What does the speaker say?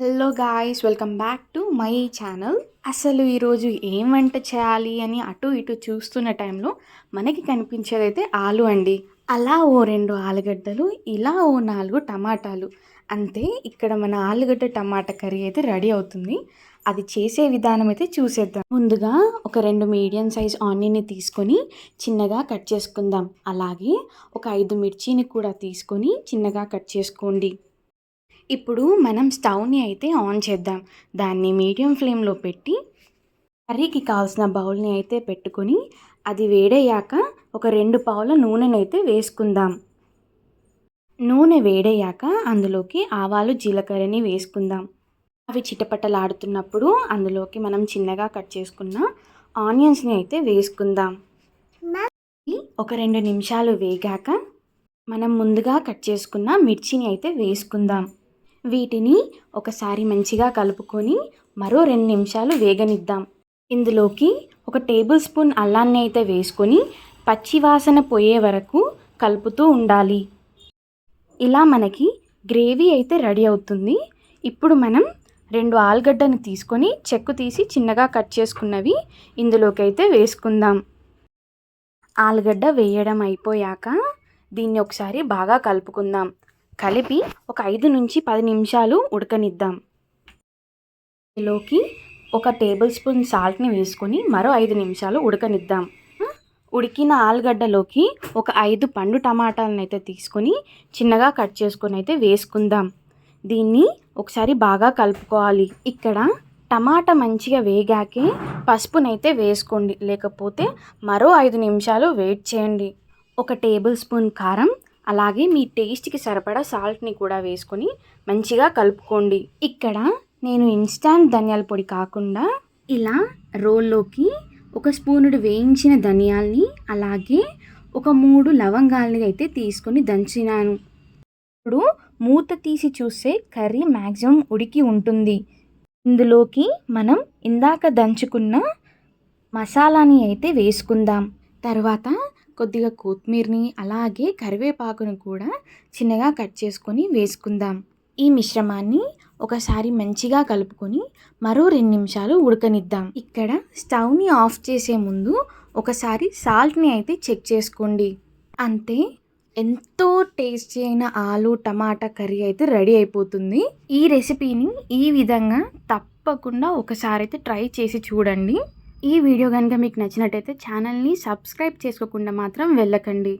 Hello guys welcome back to my channel అసలు ఈరోజు ఏం వంట చేయాలి అని అటు ఇటు చూస్తున్న టైంలో మనకి కనిపించేదైతే ఆలు అండి. అలా ఓ రెండు ఆలుగడ్డలు ఇలా ఓ నాలుగు టమాటాలు. అంతే ఇక్కడ మన ఆలుగడ్డ టమాటా కర్రీ అయితే రెడీ అవుతుంది. అది చేసే విధానం అయితే చూసేద్దాం. ముందుగా ఒక రెండు మీడియం సైజ్ ఆనియన్ని తీసుకొని చిన్నగా కట్ చేసుకుందాం. అలాగే ఒక ఐదు మిర్చిని కూడా తీసుకొని చిన్నగా కట్ చేసుకోండి. ఇప్పుడు మనం స్టవ్ని అయితే ఆన్ చేద్దాం. దాన్ని మీడియం ఫ్లేమ్లో పెట్టి కర్రీకి కావాల్సిన బౌల్ని అయితే పెట్టుకొని అది వేడయ్యాక ఒక రెండు పావుల నూనెనైతే వేసుకుందాం. నూనె వేడయ్యాక అందులోకి ఆవాలు జీలకర్రని వేసుకుందాం. అవి చిటపటలాడుతున్నప్పుడు అందులోకి మనం చిన్నగా కట్ చేసుకున్న ఆనియన్స్ని అయితే వేసుకుందాం. ఒక రెండు నిమిషాలు వేగాక మనం ముందుగా కట్ చేసుకున్న మిర్చిని అయితే వేసుకుందాం. వీటిని ఒకసారి మంచిగా కలుపుకొని మరో రెండు నిమిషాలు వేగనిద్దాం. ఇందులోకి ఒక టేబుల్ స్పూన్ అల్లాన్ని అయితే వేసుకొని పచ్చివాసన పోయే వరకు కలుపుతూ ఉండాలి. ఇలా మనకి గ్రేవీ అయితే రెడీ అవుతుంది. ఇప్పుడు మనం రెండు ఆలుగడ్డను తీసుకొని చెక్కు తీసి చిన్నగా కట్ చేసుకున్నవి ఇందులోకి అయితే వేసుకుందాం. ఆలుగడ్డ వేయడం అయిపోయాక దీన్ని ఒకసారి బాగా కలుపుకుందాం. కలిపి ఒక ఐదు నుంచి పది నిమిషాలు ఉడకనిద్దాం. లోకి ఒక టేబుల్ స్పూన్ సాల్ట్ని వేసుకొని మరో ఐదు నిమిషాలు ఉడకనిద్దాం. ఉడికిన ఆలుగడ్డలోకి ఒక ఐదు పండు టమాటాలను అయితే తీసుకొని చిన్నగా కట్ చేసుకొని అయితే వేసుకుందాం. దీన్ని ఒకసారి బాగా కలుపుకోవాలి. ఇక్కడ టమాటా మంచిగా వేగాకే పసుపునైతే వేసుకోండి. లేకపోతే మరో ఐదు నిమిషాలు వెయిట్ చేయండి. ఒక టేబుల్ స్పూన్ కారం అలాగే మీ టేస్ట్కి సరిపడా సాల్ట్ని కూడా వేసుకొని మంచిగా కలుపుకోండి. ఇక్కడ నేను ఇన్స్టాంట్ ధనియాల పొడి కాకుండా ఇలా రోల్లోకి ఒక స్పూనుడు వేయించిన ధనియాల్ని అలాగే ఒక మూడు లవంగాల్ని అయితే తీసుకొని దంచినాను. ఇప్పుడు మూత తీసి చూస్తే కర్రీ మ్యాక్సిమం ఉడికి ఉంటుంది. ఇందులోకి మనం ఇందాక దంచుకున్న మసాలాని అయితే వేసుకుందాం. తర్వాత కొద్దిగా కొత్తిమీరని అలాగే కరివేపాకును కూడా చిన్నగా కట్ చేసుకొని వేసుకుందాం. ఈ మిశ్రమాన్ని ఒకసారి మంచిగా కలుపుకొని మరో రెండు నిమిషాలు ఉడకనిద్దాం. ఇక్కడ స్టవ్ని ఆఫ్ చేసే ముందు ఒకసారి సాల్ట్ని అయితే చెక్ చేసుకోండి. అంతే ఎంతో టేస్టీ అయిన ఆలు టమాటా కర్రీ అయితే రెడీ అయిపోతుంది. ఈ రెసిపీని ఈ విధంగా తప్పకుండా ఒకసారి అయితే ట్రై చేసి చూడండి. ఈ వీడియో కనుక మీకు నచ్చినట్టయితే ఛానల్ని సబ్స్క్రైబ్ చేసుకోకుండా మాత్రం వెళ్ళకండి.